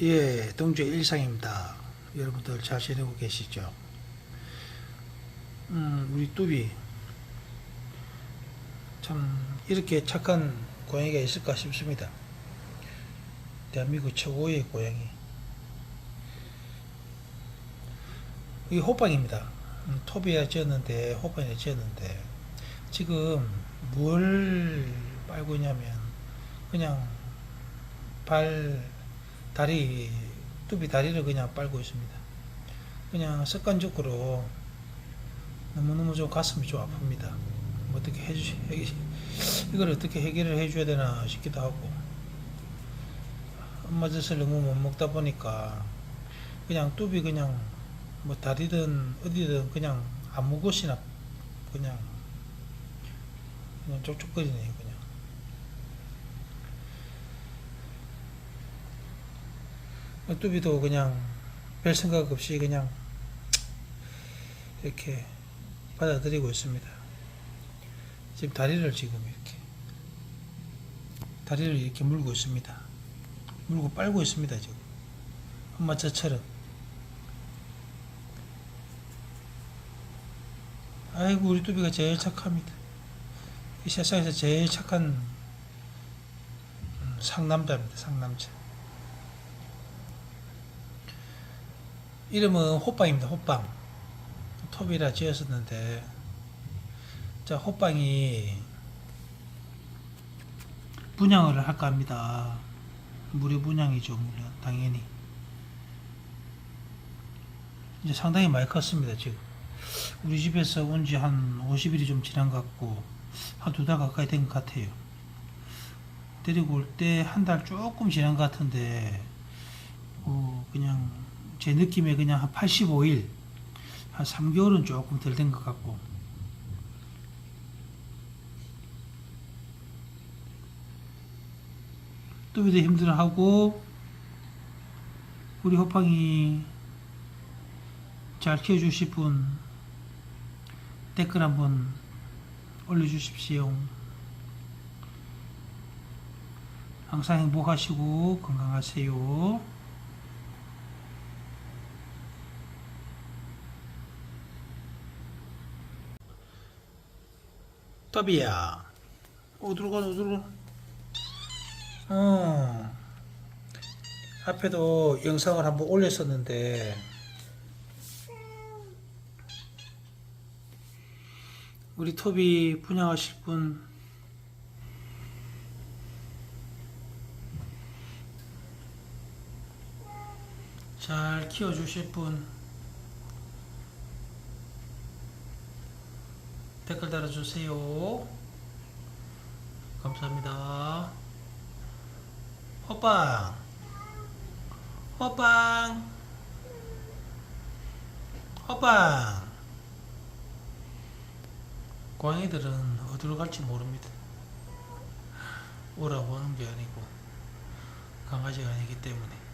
예, 동주의 일상입니다. 여러분들 잘 지내고 계시죠? 음, 우리 뚜비. 참, 이렇게 착한 고양이가 있을까 싶습니다. 대한민국 최고의 고양이. 이 호빵입니다. 음, 토비에 지었는데, 호빵에 지었는데, 지금 뭘 빨고 있냐면, 그냥 발, 다리, 뚜비 다리를 그냥 빨고 있습니다. 그냥 습관적으로 너무너무 좀 가슴이 좀 아픕니다. 뭐 어떻게 해주시, 해, 이걸 어떻게 해결을 해줘야 되나 싶기도 하고. 엄마 젖을 너무 못 먹다 보니까 그냥 뚜비 그냥 뭐 다리든 어디든 그냥 아무 곳이나 그냥 그냥 쪽쪽거리네요 그냥. 뚜비도 그냥 별 생각 없이 그냥 이렇게 받아들이고 있습니다. 지금 다리를 지금 이렇게 다리를 이렇게 물고 있습니다. 물고 빨고 있습니다 지금. 엄마 저처럼. 아이고 우리 뚜비가 제일 착합니다. 이 세상에서 제일 착한 음, 상남자입니다. 상남자. 이름은 호빵입니다. 호빵. 톱이라 지었었는데, 자, 호빵이 분양을 할까 합니다. 무료 분양이죠, 물론, 당연히. 이제 상당히 많이 컸습니다, 지금. 우리 집에서 온 지 한 50일이 좀 지난 것 같고, 한 두 달 가까이 된 것 같아요. 데리고 올 때 한 달 조금 지난 것 같은데, 어, 그냥 제 느낌에 그냥 한 85일, 한 3개월은 조금 덜 된 것 같고. 뚜비도 힘들어하고, 우리 호빵이 잘 키워주실 분 댓글 한번 올려주십시오. 항상 행복하시고 건강하세요. 더비야. 어디로 가 어디로 가. 어. 앞에도 영상을 한번 올렸었는데. 우리 토비 분양하실 분. 잘 키워주실 분 댓글 달아주세요. 감사합니다. 호빵, 호빵, 호빵. 고양이들은 어디로 갈지 모릅니다. 오라고 하는 게 아니고 강아지가 아니기 때문에.